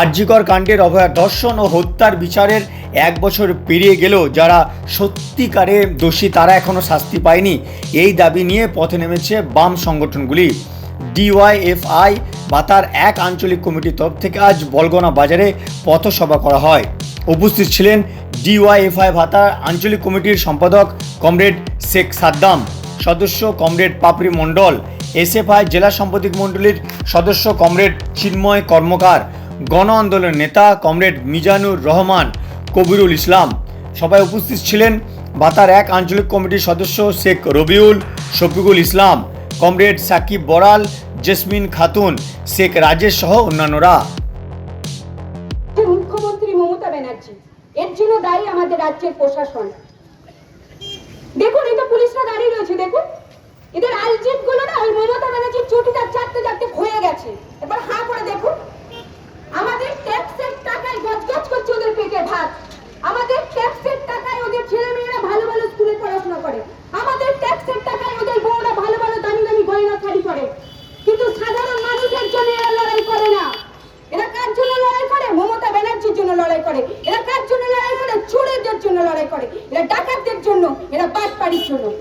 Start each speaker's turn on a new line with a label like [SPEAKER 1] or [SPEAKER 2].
[SPEAKER 1] আরজিকর কাণ্ডের অভয়া ধর্ষণ ও হত্যার বিচারের এক বছর পেরিয়ে গেলেও যারা সত্যিকারে দোষী, তারা এখনও শাস্তি পায়নি। এই দাবি নিয়ে পথে নেমেছে বাম সংগঠনগুলি। ডিওয়াইএফআই বা তার এক আঞ্চলিক কমিটির তরফ থেকে আজ বলগনা বাজারে পথসভা করা হয়। উপস্থিত ছিলেন ডিওয়াইএফআই ভাতার আঞ্চলিক কমিটির সম্পাদক কমরেড শেখ সাদ্দাম, সদস্য কমরেড পাপড়ি মণ্ডল, এসএফআই জেলা সম্পাদক মণ্ডলীর সদস্য কমরেড চিন্ময় কর্মকার গণ আন্দোলনের নেতা কমরেড মিজানুর রহমান, কবিরুল ইসলাম। সবাই উপস্থিত ছিলেন বাতার এক আঞ্চলিক কমিটির সদস্য শেখ রবিউল, শফিকুল ইসলাম, কমরেড সাকিব বড়াল জেসমিন খাতুন, শেখ রাজেশ সহ অন্যান্যরা।
[SPEAKER 2] মুখ্যমন্ত্রী মমতা ব্যানার্জি, এর জন্য দায়ী আমাদের রাজ্যের প্রশাসন। দেখুন এটা পুলিশরা দাঁড়িয়ে রয়েছে, দেখুন। এদের আলজিপগুলো না, ওই মমতা ব্যানার্জির চটিটা চারটে চারটে ক্ষয়ে গেছে এবার হা করে দেখুন আমাদের ট্যাক্সের টাকায় গজগজ করছে ওদের পেটে ভাত আমাদের ট্যাক্সের টাকায় ওদের ছেলেমেয়েরা ভালো ভালো স্কুলে পড়াশোনা করে আমাদের ট্যাক্সের টাকায় ওদের বউরা ভালো ভালো দামি দামি গয়না শাড়ি করে কিন্তু সাধারণ মানুষের জন্য এরা লড়াই করে না এরা কার জন্য লড়াই করে মমতা ব্যানার্জির জন্য লড়াই করে এরা কার জন্য লড়াই করে চোরেদের জন্য লড়াই করে। এরা ডাকাতদের জন্য এরা বাটপাড়ির জন্য।